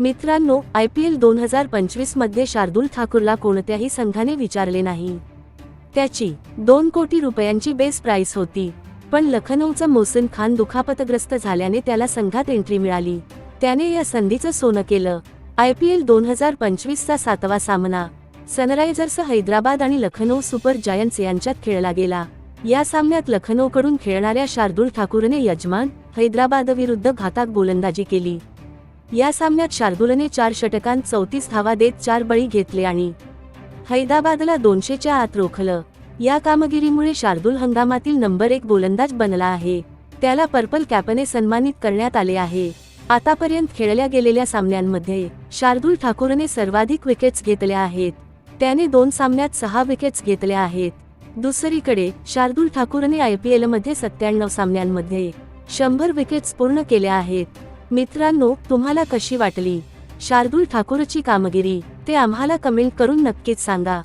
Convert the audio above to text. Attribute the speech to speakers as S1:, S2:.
S1: मित्रांनो I P L दोन हजार पंचवीसमध्ये शार्दुल ठाकूरला कोणत्याही संघाने विचारले नाही. त्याची दोन कोटी रुपयांची बेस प्राइस होती पण लखनौचा मोहसिन खान दुखापतग्रस्त झाल्याने त्याला संघात एंट्री मिळाली. त्याने या संधीचं सोनं केलं. आय पी एल दोन हजार पंचवीसचा सातवा सामना. सनरायझर्स हैदराबाद आणि लखनौ सुपर जायंट्स यांच्यात खेळला गेला. या सामन्यात लखनौकडून खेळणाऱ्या शार्दुल ठाकूरने यजमान हैदराबादविरुद्ध घाताक गोलंदाजी केली. या सामन्यात शार्दुलने चार षटकांत चौतीस धावा देत चार बळी घेतले आणि हैदराबादला दोनशेच्या आत रोखलं. या कामगिरीमुळे शार्दूल हंगामातील नंबर एक गोलंदाज बनला आहे. त्याला पर्पल कॅपने सन्मानित करण्यात आले आहे. आतापर्यंत खेळल्या गेलेल्या सामन्यांमध्ये शार्दूल ठाकूरने सर्वाधिक विकेट्स घेतल्या आहेत. त्याने दोन सामन्यात सहा विकेट्स घेतल्या आहेत. दुसरीकडे शार्दूल ठाकूरने आय पी एलमध्ये सत्त्याण्णव सामन्यांमध्ये शंभर विकेट्स पूर्ण केल्या आहेत. मित्रांनो तुम्हाला कशी वाटली? शार्दूल ठाकूरची कामगिरी ते आम्हाला कमेंट करून नक्कीच सांगा.